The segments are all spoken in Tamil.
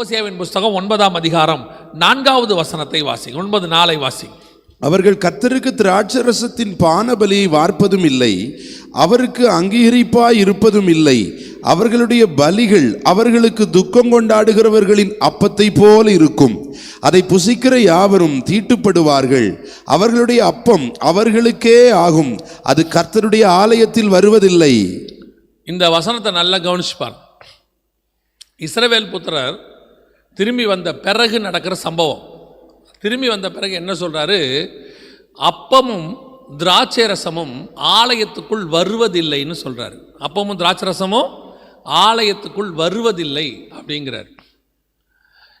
ஓசியாவின் புஸ்தகம் ஒன்பதாம் அதிகாரம் நான்காவது வசனத்தை வாசி ஒன்பது நாளை வாசி அவர்கள் கர்த்தருக்கு திராட்சரசத்தின் பானபலியை வார்ப்பதும் இல்லை அவருக்கு அங்கீகரிப்பாய் இருப்பதும் இல்லை. அவர்களுடைய பலிகள் அவர்களுக்கு துக்கம் கொண்டாடுகிறவர்களின் அப்பத்தை போல இருக்கும். அதை புசிக்கிற யாவரும் தீட்டுப்படுவார்கள். அவர்களுடைய அப்பம் அவர்களுக்கே ஆகும். அது கர்த்தருடைய ஆலயத்தில் வருவதில்லை. இந்த வசனத்தை நல்லா கவனிச்சுப்பார் இஸ்ரவேல் புத்திரர் திரும்பி வந்த பிறகு நடக்கிற சம்பவம். திரும்பி வந்த பிறகு என்ன சொல்கிறாரு அப்பமும் திராட்சை ரசமும் ஆலயத்துக்குள் வருவதில்லைன்னு சொல்கிறாரு அப்பமும் திராட்சை ரசமும் ஆலயத்துக்குள் வருவதில்லை அப்படிங்கிறார்.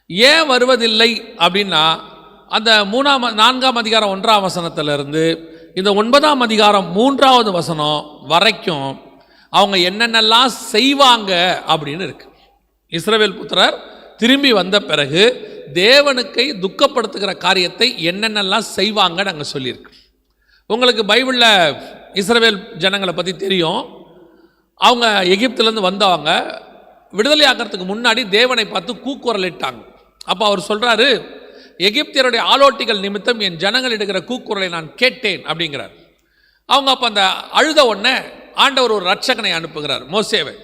ஏன் வருவதில்லை அப்படின்னா அந்த மூணாம் நான்காம் அதிகாரம் ஒன்றாம் வசனத்திலிருந்து இந்த ஒன்பதாம் அதிகாரம் மூன்றாவது வசனம் வரைக்கும் அவங்க என்னென்னலாம் செய்வாங்க அப்படின்னு இருக்கு. இஸ்ரவேல் புத்திரர் திரும்பி வந்த பிறகு தேவனுக்கை துக்கப்படுத்துகிற காரியத்தை என்னென்னலாம் செய்வாங்கன்னு நாங்கள் சொல்லியிருக்கு. உங்களுக்கு பைபிளில் இஸ்ரவேல் ஜனங்களை பற்றி தெரியும். அவங்க எகிப்துலேருந்து வந்தவங்க விடுதலை ஆக்கிறதுக்கு முன்னாடி தேவனை பார்த்து கூக்குரலிட்டாங்க. அப்போ அவர் சொல்கிறாரு எகிப்தியருடைய ஆலோட்டிகள் நிமித்தம் என் ஜனங்கள் எடுக்கிற கூக்குரலை நான் கேட்டேன் அப்படிங்கிறார். அவங்க அப்போ அந்த அழுத உடனே ஆண்டவர் ஒரு ரட்சகனை அனுப்புகிறார் மோசேவை.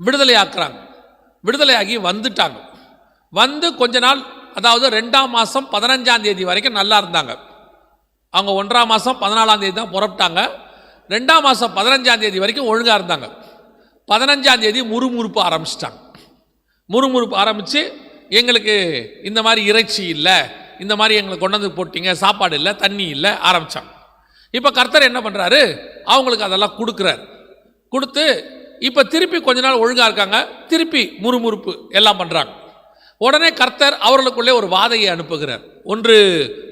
விடுதலை ஆக்குறாங்க. விடுதலையாகி வந்துட்டாங்க. வந்து கொஞ்ச நாள் அதாவது ரெண்டாம் மாதம் பதினஞ்சாம் தேதி வரைக்கும் நல்லா இருந்தாங்க. அவங்க ஒன்றாம் மாதம் பதினாலாம் தேதி தான் புறப்பட்டாங்க. ரெண்டாம் மாதம் பதினஞ்சாம் தேதி வரைக்கும் ஒழுங்காக இருந்தாங்க. பதினஞ்சாம் தேதி முறுமுறுப்பு ஆரம்பிச்சிட்டாங்க. முறுமுறுப்பு ஆரம்பித்து எங்களுக்கு இந்த மாதிரி இறைச்சி இல்லை இந்த மாதிரி எங்களுக்கு கொண்டு வந்து சாப்பாடு இல்லை தண்ணி இல்லை ஆரம்பித்தாங்க இப்போ கர்த்தர் என்ன பண்ணுறாரு அவங்களுக்கு அதெல்லாம் கொடுக்குறாரு. கொடுத்து இப்போ திருப்பி கொஞ்ச நாள் ஒழுங்காக இருக்காங்க திருப்பி முறுமுறுப்பு எல்லாம் பண்ணுறாங்க உடனே கர்த்தர் அவர்களுக்குள்ளே ஒரு வாதையை அனுப்புகிறார். ஒன்று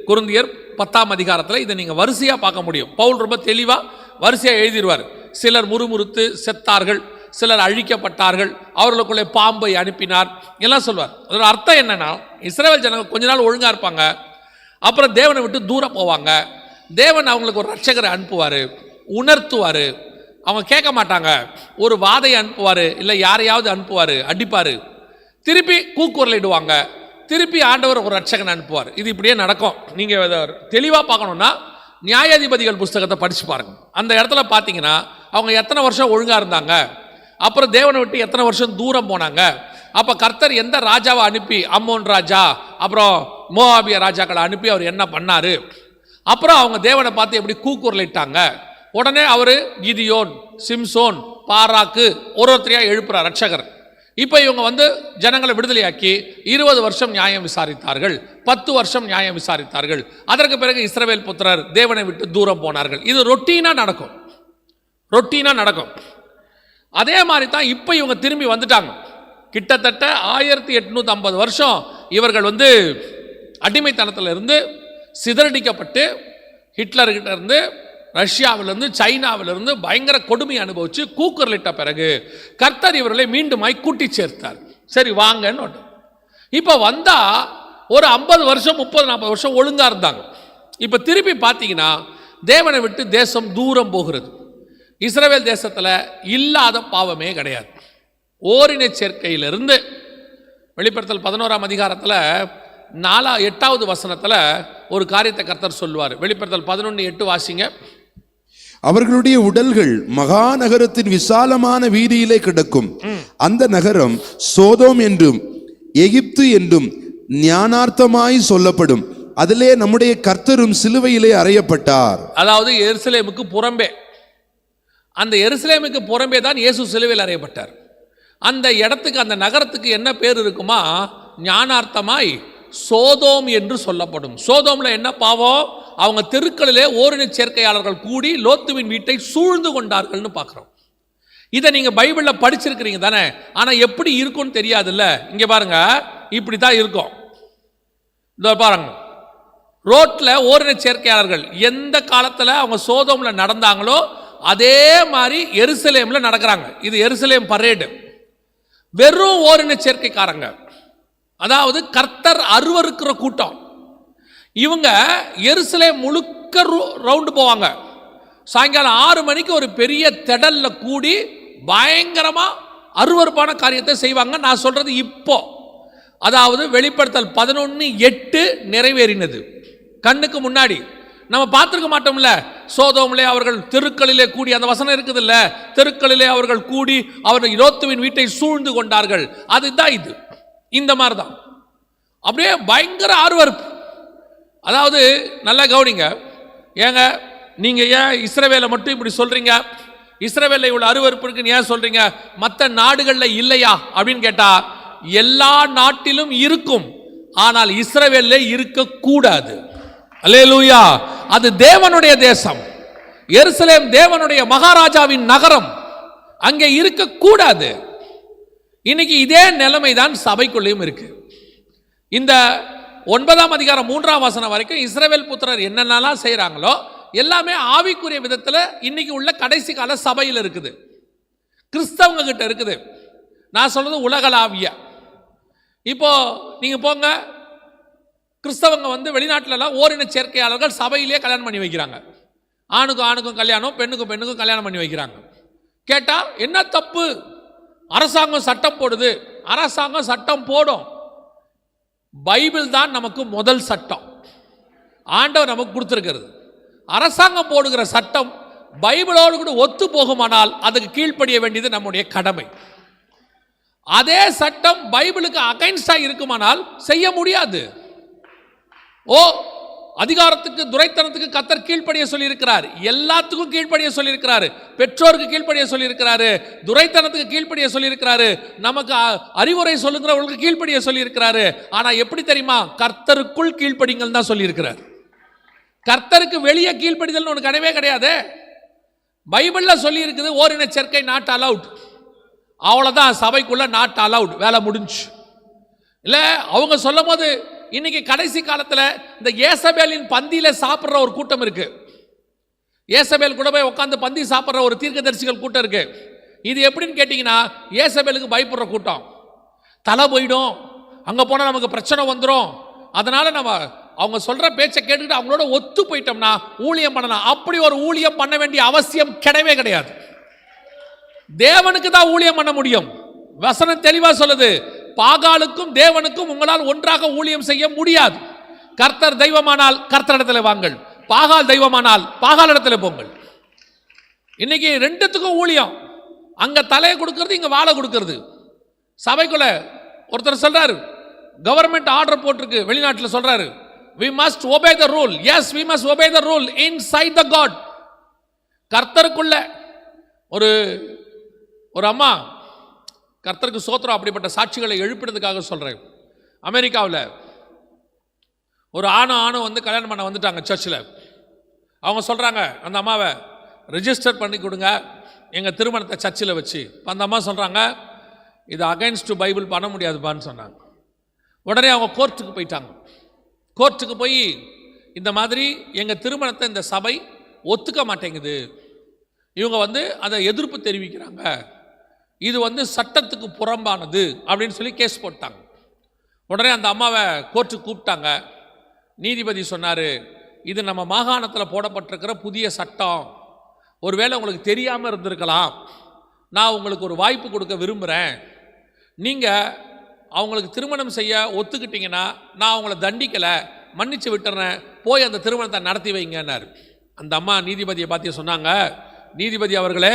குருந்தியர் பத்தாம் அதிகாரத்தில் இதை நீங்கள் வரிசையாக பார்க்க முடியும். பவுல் ரொம்ப தெளிவாக வரிசையாக எழுதிடுவார் சிலர் முறுமுறுத்து செத்தார்கள் சிலர் அழிக்கப்பட்டார்கள் அவர்களுக்குள்ளே பாம்பை அனுப்பினார் எல்லாம் சொல்வார். அதோட அர்த்தம் என்னென்னா இஸ்ரேல் ஜனங்க கொஞ்ச நாள் ஒழுங்காக இருப்பாங்க அப்புறம் தேவனை விட்டு தூரம் போவாங்க. தேவன் அவங்களுக்கு ஒரு ரட்சகரை அனுப்புவார் உணர்த்துவார். அவங்க கேட்க மாட்டாங்க ஒரு வாதையை அனுப்புவார் இல்லை யாரையாவது அனுப்புவார் அடிப்பார். திருப்பி கூக்குரலிடுவாங்க. திருப்பி ஆண்டவர் ஒரு ரட்சகன் அனுப்புவார். இது இப்படியே நடக்கும். நீங்கள் தெளிவாக பார்க்கணுன்னா நியாயாதிபதிகள் புஸ்தகத்தை படித்து பாருங்க. அந்த இடத்துல பார்த்தீங்கன்னா அவங்க எத்தனை வருஷம் ஒழுங்காக இருந்தாங்க? அப்புறம் தேவனை விட்டு எத்தனை வருஷம் தூரம் போனாங்க? அப்போ கர்த்தர் எந்த ராஜாவை அனுப்பி அம்மோன் ராஜா அப்புறம் மோவாபிய ராஜாக்களை அனுப்பி அவர் என்ன பண்ணார்? அப்புறம் அவங்க தேவனை பார்த்து எப்படி கூக்குரலிட்டாங்க? உடனே அவர் கிதியோன் சிம்சோன் பாராக்கு ஒரு ஒருத்தரையாக எழுப்புறார் ரட்சகர். இப்போ இவங்க வந்து ஜனங்களை விடுதலையாக்கி இருபது வருஷம் நியாயம் விசாரித்தார்கள். பத்து வருஷம் நியாயம் விசாரித்தார்கள். அதற்கு பிறகு இஸ்ரவேல் புத்திரர் தேவனை விட்டு தூரம் போனார்கள். இது ரொட்டீனாக நடக்கும். ரொட்டீனாக நடக்கும். அதே மாதிரி தான் இப்போ இவங்க திரும்பி வந்துட்டாங்க. கிட்டத்தட்ட ஆயிரத்தி எட்நூற்றி ஐம்பது வருஷம் இவர்கள் வந்து அடிமைத்தனத்தில் இருந்து சிதறடிக்கப்பட்டு ஹிட்லர்கிட்ட இருந்து ரஷ்யாவிலிருந்து சைனாவிலிருந்து பயங்கர கொடுமை அனுபவித்து கூக்குரலிட்ட பிறகு கர்த்தர் இவர்களை மீண்டுமாய் கூட்டி சேர்த்தார். சரி வாங்கன்னு இப்போ வந்தால் ஒரு ஐம்பது வருஷம் முப்பது நாற்பது வருஷம் ஒழுங்காக இருந்தாங்க. இப்போ திருப்பி பார்த்தீங்கன்னா தேவனை விட்டு தேசம் தூரம் போகிறது. இஸ்ரேல் தேசத்தில் இல்லாத பாவமே கிடையாது. ஓரின சேர்க்கையிலிருந்து வெளிப்படுத்தல் பதினோராம் அதிகாரத்தில் நாலா எட்டாவது வசனத்தில் ஒரு காரியத்தை கர்த்தர் சொல்லுவார். வெளிப்படுத்தல் பதினொன்று எட்டு வாசிங்க. அவர்களுடைய உடல்கள் மகாநகரத்தின் விசாலமான வீதியிலே கிடக்கும். அந்த நகரம் சோதோம் என்றும் எகிப்து என்றும் ஞானார்த்தமாய் சொல்லப்படும். அதிலே நம்முடைய கர்த்தரும் சிலுவையிலே அறையப்பட்டார். அதாவது எருசலேமுக்கு புறம்பே. அந்த எருசலேமுக்கு புறம்பே தான் இயேசு சிலுவையில் அறையப்பட்டார். அந்த இடத்துக்கு அந்த நகரத்துக்கு என்ன பேர் இருக்குமா? ஞானார்த்தமாய் சோதோம் என்று சொல்லப்படும். சோதோமில் என்ன பாவம்? அவங்க தெருக்களிலே ஓரின சேர்க்கையாளர்கள் கூடி லோத்துவின் வீட்டை சூழ்ந்து கொண்டார்கள்னு பார்க்குறோம். இதை நீங்கள் பைபிளில் படிச்சிருக்கிறீங்க தானே? ஆனால் எப்படி இருக்கும்னு தெரியாதுல்ல? இங்கே பாருங்க இப்படி தான் இருக்கும். இதோ பாருங்க. ரோட்டில் ஓரின சேர்க்கையாளர்கள் எந்த காலத்தில் அவங்க சோதோமில் நடந்தாங்களோ அதே மாதிரி எருசலேமில் நடக்கிறாங்க. இது எருசலேம் பரேடு. வெறும் ஓரின சேர்க்கைக்காரங்க. அதாவது கர்த்தர் அருவருக்கிற கூட்டம். இவங்க எருசலே முழுக்க ரவுண்டு போவாங்க. சாயங்காலம் ஆறு மணிக்கு ஒரு பெரிய திடல்ல கூடி பயங்கரமாக அருவருப்பான காரியத்தை செய்வாங்க. நான் சொல்கிறது இப்போ. அதாவது வெளிப்படுத்தல் பதினொன்று எட்டு நிறைவேறினது. கண்ணுக்கு முன்னாடி. நம்ம பார்த்துருக்க மாட்டோம்ல? சோதோமிலே அவர்கள் தெருக்களிலே கூடி அந்த வசனம் இருக்குதுல்ல? தெருக்களிலே அவர்கள் கூடி அவர்கள் இரோத்துவின் வீட்டை சூழ்ந்து கொண்டார்கள். அதுதான் இது. இந்த மாதிரி தான் அப்படியே பயங்கர ஆர்வருப்பு அதாவது நல்லா கவனிங்க. ஏங்க நீங்கள் ஏன் இஸ்ரவேலை மட்டும் இப்படி சொல்கிறீங்க இஸ்ரவேலில் இவ்வளோ அருவறுப்பு இருக்குன்னு ஏன் சொல்கிறீங்க மற்ற நாடுகளில் இல்லையா? அப்படின்னு கேட்டால் எல்லா நாட்டிலும் இருக்கும். ஆனால் இஸ்ரவேலில் இருக்கக்கூடாது. அல்லேலூயா. அது தேவனுடைய தேசம். எருசலேம் தேவனுடைய மகாராஜாவின் நகரம். அங்கே இருக்கக்கூடாது. இன்னைக்கு இதே நிலைமை தான் சபைக்குள்ளேயும் இருக்கு. இந்த ஒன்பதாம் அதிகாரம் மூன்றாம் வசனம் வரைக்கும் இஸ்ரேவேல் புத்திரர் என்னென்னலாம் செய்கிறாங்களோ எல்லாமே ஆவிக்குரிய விதத்தில் இன்னைக்கு உள்ள கடைசி கால சபையில் இருக்குது. கிறிஸ்தவங்க கிட்ட இருக்குது. நான் சொல்றது உலகளாவிய. இப்போ நீங்க போங்க. கிறிஸ்தவங்க வந்து வெளிநாட்டிலலாம் ஓரின சேர்க்கையாளர்கள் சபையிலேயே கல்யாணம் பண்ணி வைக்கிறாங்க. ஆணுக்கும் ஆணுக்கும் கல்யாணம் பெண்ணுக்கும் பெண்ணுக்கும் கல்யாணம் பண்ணி வைக்கிறாங்க. கேட்டால் என்ன தப்பு? அரசாங்கம் சட்டம் போடுது. அரசாங்கம் சட்டம் போடும். பைபிள் தான் நமக்கு முதல் சட்டம். ஆண்டவர் நமக்கு கொடுத்துருக்கிறது. அரசாங்கம் போடுகிற சட்டம் பைபிளோடு கூட ஒத்து போகுமானால் அதுக்கு கீழ்ப்படிய வேண்டியது நம்முடைய கடமை. அதே சட்டம் பைபிளுக்கு அகைன்ஸ்டாக இருக்குமானால் செய்ய முடியாது. ஓ அதிகாரத்துக்கு துரைத்தனத்துக்கு கத்தர் கீழ்ப்படிய சொல்லியிருக்கிறார். எல்லாத்துக்கும் கீழ்ப்படிய சொல்லியிருக்கிறாரு. பெற்றோருக்கு கீழ்ப்படிய சொல்லியிருக்கிறாரு. துரைத்தனத்துக்கு கீழ்ப்படிய சொல்லியிருக்கிறாரு. நமக்கு அ- அறிவுரை சொல்லுங்கிறவங்களுக்கு கீழ்ப்படிய சொல்லியிருக்கிறாரு. ஆனால் எப்படி தெரியுமா? கர்த்தருக்குள் கீழ்ப்படிங்கள் தான் சொல்லியிருக்கிறார். கர்த்தருக்கு வெளியே கீழ்ப்படிதல்னு ஒன்று கிடையவே கிடையாது. பைபிளில் சொல்லியிருக்குது ஓரின சேர்க்கை நாட் அலவுட் அவ்வளோதான் சபைக்குள்ள நாட் அலவுட் வேலை முடிஞ்சு. இல்லை அவங்க சொல்லும் போது இன்னைக்கு கடைசி காலத்தில் இந்த ஏசபேலின் பந்தியில் சாப்பிட்ற ஒரு கூட்டம் இருக்கு. ஏசபேல் கூட போய் உட்காந்து பந்தி சாப்பிட்ற ஒரு தீர்க்கதரிசிகள் கூட்டம் இருக்கு. இது எப்படின்னு கேட்டிங்கன்னா ஏசபேலுக்கு பயப்படுற கூட்டம். தலை போயிடும். அங்கே போனால் நமக்கு பிரச்சனை வந்துடும் அதனால நம்ம அவங்க சொல்கிற பேச்சை கேட்டுக்கிட்டு அவங்களோட ஒத்து போயிட்டோம்னா ஊழியம் பண்ணலாம். அப்படி ஒரு ஊழியம் பண்ண வேண்டிய அவசியம் கிடையவே கிடையாது. தேவனுக்கு தான் ஊழியம் பண்ண முடியும். வசனம் தெளிவாக சொல்லுது. பாகாலுக்கும் தேவனுக்கும் உங்களால் ஒன்றாக ஊழியம் செய்ய முடியாது. கர்த்தர் தெய்வமானால் கர்த்தரிடத்தில் வாங்கள். பாகால் தெய்வமானால் பாகால் இடத்துல போங்கள். இன்னைக்கு ரெண்டுத்துக்கும் ஊழியம். அங்க தலையை கொடுக்கறது இங்க வாழை கொடுக்கறது. சபைக்குள்ள ஒருத்தர் சொல்றாரு கவர்மெண்ட் ஆர்டர் போட்டிருக்கு. வெளிநாட்டில் சொல்றாரு we must obey the rule yes we must obey the rule inside the God கர்த்தருக்குள்ள ஒரு ஒரு அம்மா கர்த்தருக்கு சோத்திரம் அப்படிப்பட்ட சாட்சிகளை எழுப்பினதுக்காக சொல்கிறேன் அமெரிக்காவில் ஒரு ஆணும் ஆணும் வந்து கல்யாணம் பண்ண வந்துட்டாங்க சர்ச்சில் அவங்க சொல்கிறாங்க அந்த அம்மாவை ரிஜிஸ்டர் பண்ணி கொடுங்க எங்கள் திருமணத்தை சர்ச்சில் வச்சு. இப்போ அந்த அம்மா சொல்கிறாங்க இது அகைன்ஸ்ட் பைபிள் பண்ண முடியாதுப்பான்னு சொன்னாங்க. உடனே அவங்க கோர்ட்டுக்கு போயிட்டாங்க. கோர்ட்டுக்கு போய் இந்த மாதிரி எங்கள் திருமணத்தை இந்த சபை ஒத்துக்க மாட்டேங்குது. இவங்க வந்து அதை எதிர்ப்பு தெரிவிக்கிறாங்க. இது வந்து சட்டத்துக்கு புறம்பானது அப்படின்னு சொல்லி கேஸ் போட்டாங்க. உடனே அந்த அம்மாவை கோர்ட்டுக்கு கூப்பிட்டாங்க. நீதிபதி சொன்னார் இது நம்ம மாகாணத்தில் போடப்பட்டிருக்கிற புதிய சட்டம். ஒருவேளை உங்களுக்கு தெரியாமல் இருந்திருக்கலாம். நான் உங்களுக்கு ஒரு வாய்ப்பு கொடுக்க விரும்புகிறேன் நீங்கள் அவங்களுக்கு திருமணம் செய்ய ஒத்துக்கிட்டிங்கன்னா நான் அவங்கள தண்டிக்கலை மன்னிச்சு விட்டுறேன். போய் அந்த திருமணத்தை நடத்தி வைங்கன்னார். அந்த அம்மா நீதிபதியை பார்த்து சொன்னாங்க நீதிபதி அவர்களே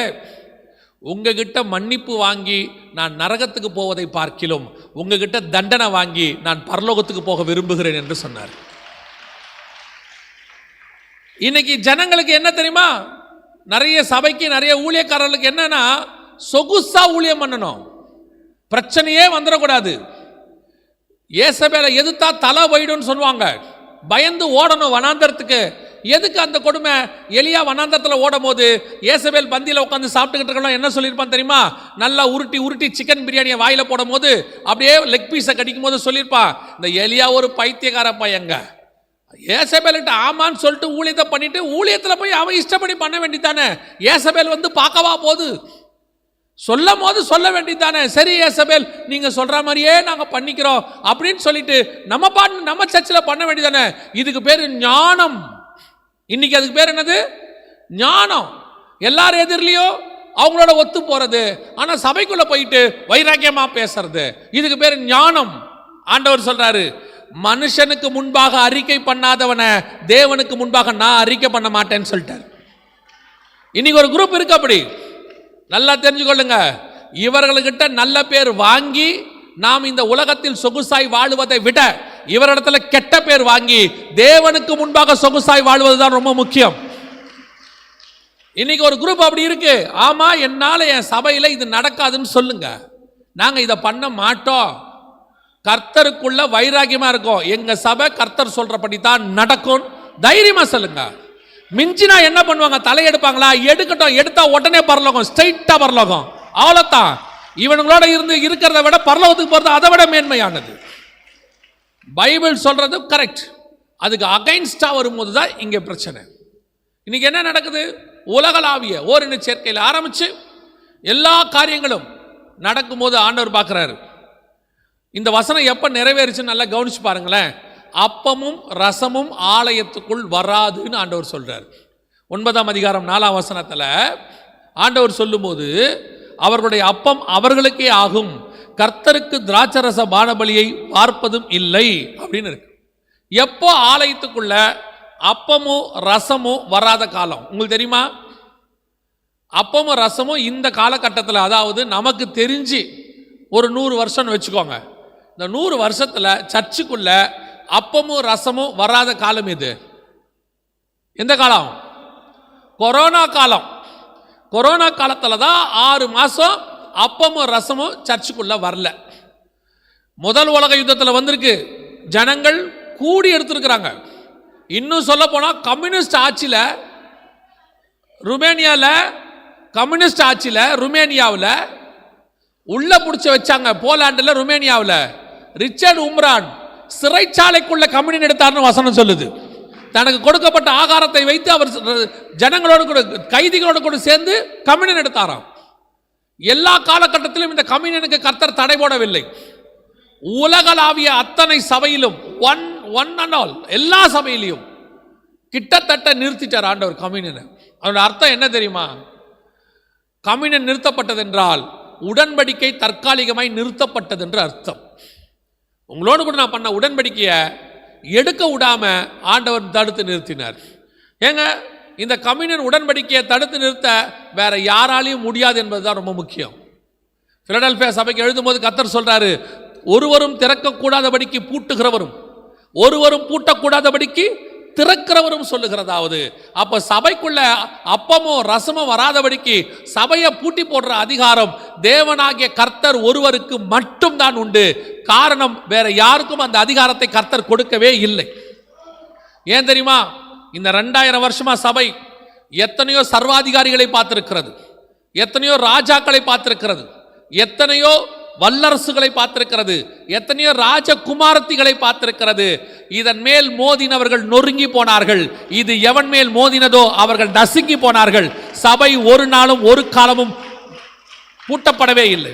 உங்ககிட்ட மன்னிப்பு வாங்கி நான் நரகத்துக்கு போவதை பார்க்கிலும் உங்ககிட்ட தண்டனை வாங்கி நான் பரலோகத்துக்கு போக விரும்புகிறேன் என்று சொன்னார். இன்னைக்கு ஜனங்களுக்கு என்ன தெரியுமா? நிறைய சபைக்கு நிறைய ஊழியக்காரர்களுக்கு என்னன்னா சொகுசா ஊழியம் பண்ணணும். பிரச்சனையே வந்துடக்கூடாது. ஏசபேல எதுத்தா தலை போயிடும்னு சொல்லுவாங்க. பயந்து ஓடணும் வனாந்தரத்துக்கு. எதுக்கு அந்த கொடுமை? எலியா வனாந்தரத்தில் ஓடும் போது ஏசபேல் பந்தியில் உட்காந்து சாப்பிட்டுக்கிட்டு இருக்கலாம் என்ன சொல்லியிருப்பான் தெரியுமா? நல்லா உருட்டி உருட்டி சிக்கன் பிரியாணியை வாயில் போடும் போது அப்படியே லெக் பீஸை கடிக்கும் போது சொல்லியிருப்பான் இந்த எலியா ஒரு பைத்தியக்கார பையங்க. ஏசபேல்கிட்ட ஆமான்னு சொல்லிட்டு ஊழியத்தை பண்ணிட்டு ஊழியத்தில் போய் அவன் இஷ்டப்படி பண்ண வேண்டித்தானே ஏசபேல் வந்து பார்க்கவா போகுது? சொல்லும் போது சொல்ல வேண்டியதானே சரி ஏசபேல் நீங்க சொல்ற மாதிரியே நாங்க பண்ணிக்கிறோம். அப்படின்னு சொல்லிட்டு நம்ம பாட்டு நம்ம சர்ச்சில் பண்ண வேண்டியதானே இதுக்கு பேர் ஞானம். இன்னைக்கு அதுக்கு பேர் என்னது? ஞானம். எல்லார் எதிரிலையோ அவங்களோட ஒத்து போறது. ஆனால் சபைக்குள்ள போயிட்டு வைராக்கியமாக பேசுறது. இதுக்கு பேர் ஞானம். ஆண்டவர் சொல்றாரு மனுஷனுக்கு முன்பாக அறிக்கை பண்ணாதவனை தேவனுக்கு முன்பாக நான் அறிக்கை பண்ண மாட்டேன்னு சொல்லிட்டார். இன்னைக்கு ஒரு குரூப் இருக்கு அப்படி. நல்லா தெரிஞ்சுக்கொள்ளுங்க. இவர்களுக்கிட்ட நல்ல பேர் வாங்கி நாம் இந்த உலகத்தில் சொகுசாய் வாழுவதை விட இவரிடத்துல கெட்ட பேர் வாங்கி தேவனுக்கு முன்பாக சொகுசாய் வாழ்வது தான் ரொம்ப முக்கியம். இன்னைக்கு ஒரு குரூப் அப்படி இருக்கு. ஆமா என்னால என் சபையில இது நடக்காதுன்னு சொல்லுங்க. நாங்க இதை பண்ண மாட்டோம். கர்த்தருக்குள்ள வைராகியமா இருக்கும். எங்க சபை கர்த்தர் சொல்றபடி தான் நடக்கும். தைரியமா சொல்லுங்க. மிஞ்சினா என்ன பண்ணுவாங்க? தலையெடுப்பாங்களா? எடுக்கட்டும். எடுத்தா உடனே பரலோகம் ஸ்ட்ரைட்டா பரலோகம். அவ்வளோதான் இவனுங்களோட இருந்து இருக்கிறத விட பரலோகத்துக்கு போறது அதை விட மேன்மையானது. பைபிள் சொல்கிறது கரெக்ட் அதுக்கு அகைன்ஸ்டாக வரும்போது தான் இங்கே பிரச்சனை. இன்றைக்கி என்ன நடக்குது? உலகளாவிய ஓரின சேர்க்கையில் ஆரம்பித்து எல்லா காரியங்களும் நடக்கும்போது ஆண்டவர் பார்க்குறாரு. இந்த வசனம் எப்போ நிறைவேறுச்சுன்னு நல்லா கவனிச்சு பாருங்களேன். அப்பமும் ரசமும் ஆலயத்துக்குள் வராதுன்னு ஆண்டவர் சொல்கிறார் ஒன்பதாம் அதிகாரம் நாலாம் வசனத்தில் ஆண்டவர் சொல்லும்போது அவர்களுடைய அப்பம் அவர்களுக்கே ஆகும். கர்த்தருக்கு திராட்சரச பானபலியை பார்ப்பதும் இல்லை அப்படின்னு இருக்கு. எப்போ ஆலயத்துக்குள்ள அப்பமும் ரசமும் வராத காலம்? உங்களுக்கு தெரியுமா? அப்பமும் ரசமும் இந்த காலகட்டத்தில் அதாவது நமக்கு தெரிஞ்சு ஒரு நூறு வருஷம்னு வச்சுக்கோங்க. இந்த நூறு வருஷத்தில் சர்ச்சுக்குள்ள அப்பமும் ரசமும் வராத காலம் இது எந்த காலம்? கொரோனா காலம். கொரோனா காலத்தில் தான் ஆறு மாதம் அப்பமும் ரசமும் சர்ச்சுக்குள்ளே வரல. முதல் உலக யுத்தத்தில் வந்திருக்கு. ஜனங்கள் கூடி எடுத்திருக்கிறாங்க. இன்னும் சொல்ல போனால் கம்யூனிஸ்ட் ஆட்சியில் ருமேனியாவில் கம்யூனிஸ்ட் ஆட்சியில் ருமேனியாவில் உள்ளே பிடிச்சி வச்சாங்க. போலாண்டில் ருமேனியாவில். ரிச்சர்ட் உம்ரான் சிறைச்சாலைக்குள்ள கம்யூனியன் எடுத்தார்னு வசனம் சொல்லுது. தனக்கு கொடுக்கப்பட்ட ஆகாரத்தை வைத்து அவர் ஜனங்களோடு கூட கைதிகளோடு கூட சேர்ந்து கம்யூனியன் எடுத்தாராம். எல்லா காலகட்டத்திலும் இந்த கம்யூனியனுக்கு கர்த்தர் தடை போடவில்லை. உலகளாவிய அத்தனை சபையிலும் ஒன் ஒன் அண்ட் ஆல் எல்லா சபையிலையும் கிட்டத்தட்ட நிறுத்திட்டார் ஆண்டவர் கம்யூனியனை. அதோட அர்த்தம் என்ன தெரியுமா? கம்யூனியன் நிறுத்தப்பட்டதென்றால் உடன்படிக்கை தற்காலிகமாய் நிறுத்தப்பட்டது என்று அர்த்தம். உங்களோடு கூட நான் பண்ண உடன்படிக்கையை எடுக்க விடாம ஆண்டவர் தடுத்து நிறுத்தினார். ஏங்க இந்த கம்யூனியன் உடன்படிக்கையை தடுத்து நிறுத்த வேற யாராலையும் முடியாது என்பதுதான் ரொம்ப முக்கியம். பிலடல்பியா சபைக்கு எழுதும்போது கத்தர் சொல்றாரு ஒருவரும் திறக்கக்கூடாதபடிக்கு பூட்டுகிறவரும் ஒருவரும் பூட்டக்கூடாதபடிக்கு திறக்கிறவரும் சொல்லுகிறதாவது. அப்ப சபைக்குள்ள அப்பமோ ரசமோ வராதபடிக்கு சபையை பூட்டி போடுற அதிகாரம் தேவனாகிய கர்த்தர் ஒருவருக்கு மட்டும்தான் உண்டு. காரணம் வேற யாருக்கும் அந்த அதிகாரத்தை கர்த்தர் கொடுக்கவே இல்லை. ஏன் தெரியுமா? இந்த ரெண்டாயிரம் வருஷமா சபை எத்தனையோ சர்வாதிகாரிகளை பார்த்திருக்கிறது. எத்தனையோ ராஜாக்களை பார்த்திருக்கிறது. எத்தனையோ வல்லரசுகளை பார்த்திருக்கிறது. எத்தனையோ ராஜகுமாரத்திகளை பார்த்திருக்கிறது. இதன் மேல் மோதினவர்கள் நொறுங்கி போனார்கள். இது எவன் மேல் மோதினதோ அவர்கள் நசுங்கி போனார்கள். சபை ஒரு நாளும் ஒரு காலமும் பூட்டப்படவே இல்லை.